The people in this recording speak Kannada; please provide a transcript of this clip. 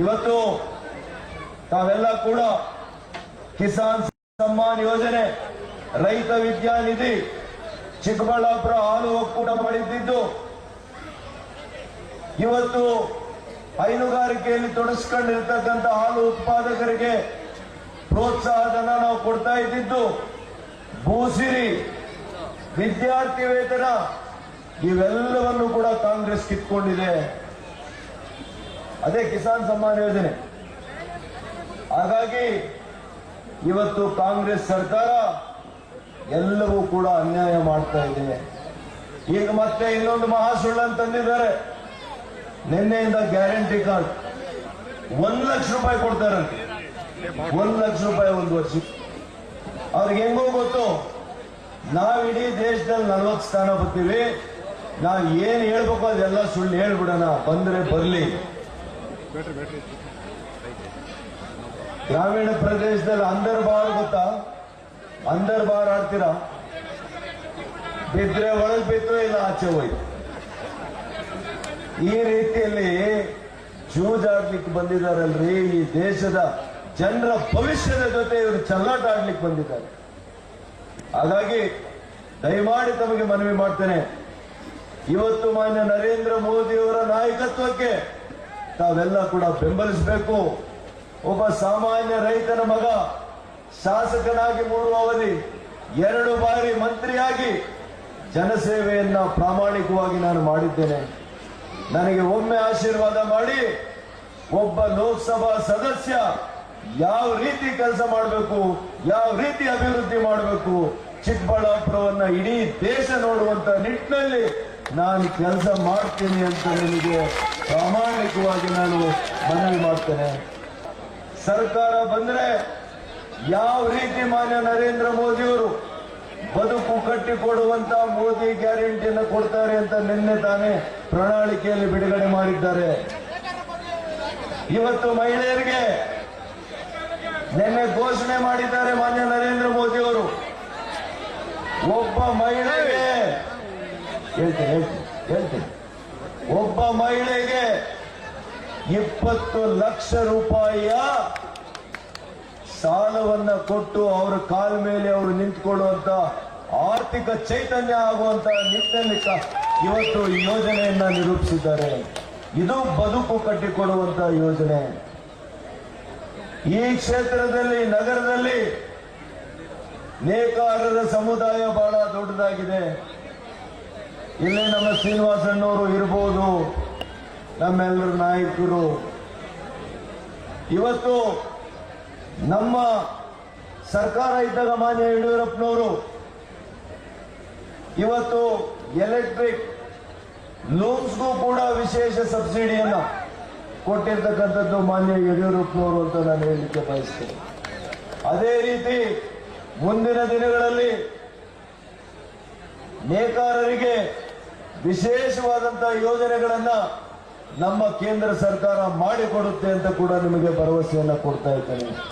ಇವತ್ತು ತಾವೆಲ್ಲ ಕೂಡ ಕಿಸಾನ್ ಸಮ್ಮಾನ್ ಯೋಜನೆ ರೈತ ವಿದ್ಯಾನಿಧಿ ಚಿಕ್ಕಬಳ್ಳಾಪುರ ಹಾಲು ಒಕ್ಕೂಟ ಪಡೆದಿದ್ದು ಇವತ್ತು ಹೈನುಗಾರಿಕೆಯಲ್ಲಿ ತೊಡಸ್ಕೊಂಡಿರ್ತಕ್ಕಂಥ ಹಾಲು ಉತ್ಪಾದಕರಿಗೆ ಪ್ರೋತ್ಸಾಹಧನ ನಾವು ಕೊಡ್ತಾ ಇದ್ದಿದ್ದು. ಭೂಸಿರಿ ವಿದ್ಯಾರ್ಥಿ ವೇತನ ಇವೆಲ್ಲವನ್ನು ಕೂಡ ಕಾಂಗ್ರೆಸ್ ಕಿತ್ಕೊಂಡಿದೆ ಅದೇ ಕಿಸಾನ್ ಸಮ್ಮಾನ್ ಯೋಜನೆ. ಹಾಗಾಗಿ ಇವತ್ತು ಕಾಂಗ್ರೆಸ್ ಸರ್ಕಾರ ಎಲ್ಲವೂ ಕೂಡ ಅನ್ಯಾಯ ಮಾಡ್ತಾ ಇದೆ. ಈಗ ಮತ್ತೆ ಇನ್ನೊಂದು ಮಹಾ ಸುಳ್ಳನ್ನು ತಂದಿದ್ದಾರೆ ನಿನ್ನೆಯಿಂದ ಗ್ಯಾರಂಟಿ ಕಾರ್ಡ್ ಒಂದ್ ಲಕ್ಷ ರೂಪಾಯಿ ಕೊಡ್ತಾರೆ ಒಂದ್ ಲಕ್ಷ ರೂಪಾಯಿ ಒಂದು ವರ್ಷ ಅವ್ರಿಗೆ ಹೆಂಗೋ ಗೊತ್ತು? ನಾವ್ ಇಡೀ ದೇಶದಲ್ಲಿ ನಲ್ವತ್ತು ಸ್ಥಾನ ಬರ್ತೀವಿ. ನಾವ್ ಏನ್ ಹೇಳ್ಬೇಕು ಅದೆಲ್ಲ ಸುಳ್ಳು ಹೇಳ್ಬಿಡೋಣ. ಬಂದ್ರೆ ಬರ್ಲಿ. ಗ್ರಾಮೀಣ ಪ್ರದೇಶದಲ್ಲಿ ಅಂದರ್ ಬಾರ್ ಗೊತ್ತಾ? ಅಂದರ್ ಬಾರ್ ಆಡ್ತೀರಾ? ಬಿದ್ರೆ ಒಳಗ್ ಬಿತ್ತು ಇಲ್ಲ, ಆಚೆ ಹೋಯ್ತು ಈ ರೀತಿಯಲ್ಲಿ ಜೂಜಾಡ್ಲಿಕ್ಕೆ ಬಂದಿದ್ದಾರಲ್ರಿ ಈ ದೇಶದ ಜನರ ಭವಿಷ್ಯದ ಜೊತೆ ಇವರು ಚಲ್ಲಾಟ ಆಡ್ಲಿಕ್ಕೆ ಬಂದಿದ್ದಾರೆ. ಹಾಗಾಗಿ ದಯಮಾಡಿ ತಮಗೆ ಮನವಿ ಮಾಡ್ತೇನೆ. ಇವತ್ತು ಮಾನ್ಯ ನರೇಂದ್ರ ಮೋದಿಯವರ ನಾಯಕತ್ವಕ್ಕೆ ತಾವೆಲ್ಲ ಕೂಡ ಬೆಂಬಲಿಸಬೇಕು. ಒಬ್ಬ ಸಾಮಾನ್ಯ ರೈತನ ಮಗ, ಶಾಸಕನಾಗಿ ಮೂರು ಅವಧಿ, ಎರಡು ಬಾರಿ ಮಂತ್ರಿಯಾಗಿ ಜನಸೇವೆಯನ್ನ ಪ್ರಾಮಾಣಿಕವಾಗಿ ನಾನು ಮಾಡಿದ್ದೇನೆ. ನನಗೆ ಒಮ್ಮೆ ಆಶೀರ್ವಾದ ಮಾಡಿ, ಒಬ್ಬ ಲೋಕಸಭಾ ಸದಸ್ಯ ಯಾವ ರೀತಿ ಕೆಲಸ ಮಾಡಬೇಕು, ಯಾವ ರೀತಿ ಅಭಿವೃದ್ಧಿ ಮಾಡಬೇಕು, ಚಿಕ್ಕಬಳ್ಳಾಪುರವನ್ನ ಇಡೀ ದೇಶ ನೋಡುವಂತ ನಿಟ್ಟಿನಲ್ಲಿ ನಾನು ಕೆಲಸ ಮಾಡ್ತೇನೆ ಅಂತ ನಿಮಗೆ ಪ್ರಾಮಾಣಿಕವಾಗಿ ನಾನು ಮನವಿ ಮಾಡ್ತೇನೆ. ಸರ್ಕಾರ ಬಂದ್ರೆ ಯಾವ ರೀತಿ ಮಾನ್ಯ ನರೇಂದ್ರ ಮೋದಿಯವರು ಬದುಕು ಕಟ್ಟಿಕೊಡುವಂತ ಮೋದಿ ಗ್ಯಾರಂಟಿಯನ್ನು ಕೊಡ್ತಾರೆ ಅಂತ ನಿನ್ನೆ ತಾನೇ ಪ್ರಣಾಳಿಕೆಯಲ್ಲಿ ಬಿಡುಗಡೆ ಮಾಡಿದ್ದಾರೆ. ಇವತ್ತು ಮಹಿಳೆಯರಿಗೆ ನಿನ್ನೆ ಘೋಷಣೆ ಮಾಡಿದ್ದಾರೆ ಮಾನ್ಯ ನರೇಂದ್ರ ಮೋದಿ ಅವರು ಒಬ್ಬ ಮಹಿಳೆಗೆ ಹೇಳ್ತೇನೆ, ಹೇಳ್ತೀನಿ ಒಬ್ಬ ಮಹಿಳೆಗೆ ಇಪ್ಪತ್ತು ಲಕ್ಷ ರೂಪಾಯಿಯ ಸಾಲವನ್ನ ಕೊಟ್ಟು ಅವರ ಕಾಲ ಮೇಲೆ ಅವರು ನಿಂತ್ಕೊಳ್ಳುವಂತ ಆರ್ಥಿಕ ಚೈತನ್ಯ ಆಗುವಂತ ನಿಟ್ಟಿನಲ್ಲಿ ಇವತ್ತು ಯೋಜನೆಯನ್ನ ನಿರೂಪಿಸಿದ್ದಾರೆ. ಇದು ಬದುಕು ಕಟ್ಟಿಕೊಡುವಂತ ಯೋಜನೆ. ಈ ಕ್ಷೇತ್ರದಲ್ಲಿ ನಗರದಲ್ಲಿ ನೇಕಾರರ ಸಮುದಾಯ ಬಹಳ ದೊಡ್ಡದಾಗಿದೆ. ಇಲ್ಲಿ ನಮ್ಮ ಶ್ರೀನಿವಾಸಣ್ಣವರು ಇರ್ಬೋದು. ನಮ್ಮೆಲ್ಲರ ನಾಯಕರು. ಇವತ್ತು ನಮ್ಮ ಸರ್ಕಾರ ಇದ್ದಾಗ ಮಾನ್ಯ ಯಡಿಯೂರಪ್ಪನವರು ಇವತ್ತು ಎಲೆಕ್ಟ್ರಿಕ್ ಲೋನ್ಸ್ಗೂ ಕೂಡ ವಿಶೇಷ ಸಬ್ಸಿಡಿಯನ್ನು ಕೊಟ್ಟಿರ್ತಕ್ಕಂಥದ್ದು ಮಾನ್ಯ ಯಡಿಯೂರಪ್ಪನವರು ಅಂತ ನಾನು ಹೇಳಲಿಕ್ಕೆ ಬಯಸ್ತೇನೆ. ಅದೇ ರೀತಿ ಮುಂದಿನ ದಿನಗಳಲ್ಲಿ ನೇಕಾರರಿಗೆ ವಿಶೇಷವಾದಂತಹ ಯೋಜನೆಗಳನ್ನ ನಮ್ಮ ಕೇಂದ್ರ ಸರ್ಕಾರ ಮಾಡಿಕೊಡುತ್ತೆ ಅಂತ ಕೂಡ ನಿಮಗೆ ಭರವಸೆಯನ್ನ ಕೊಡ್ತಾ ಇದ್ದೇನೆ.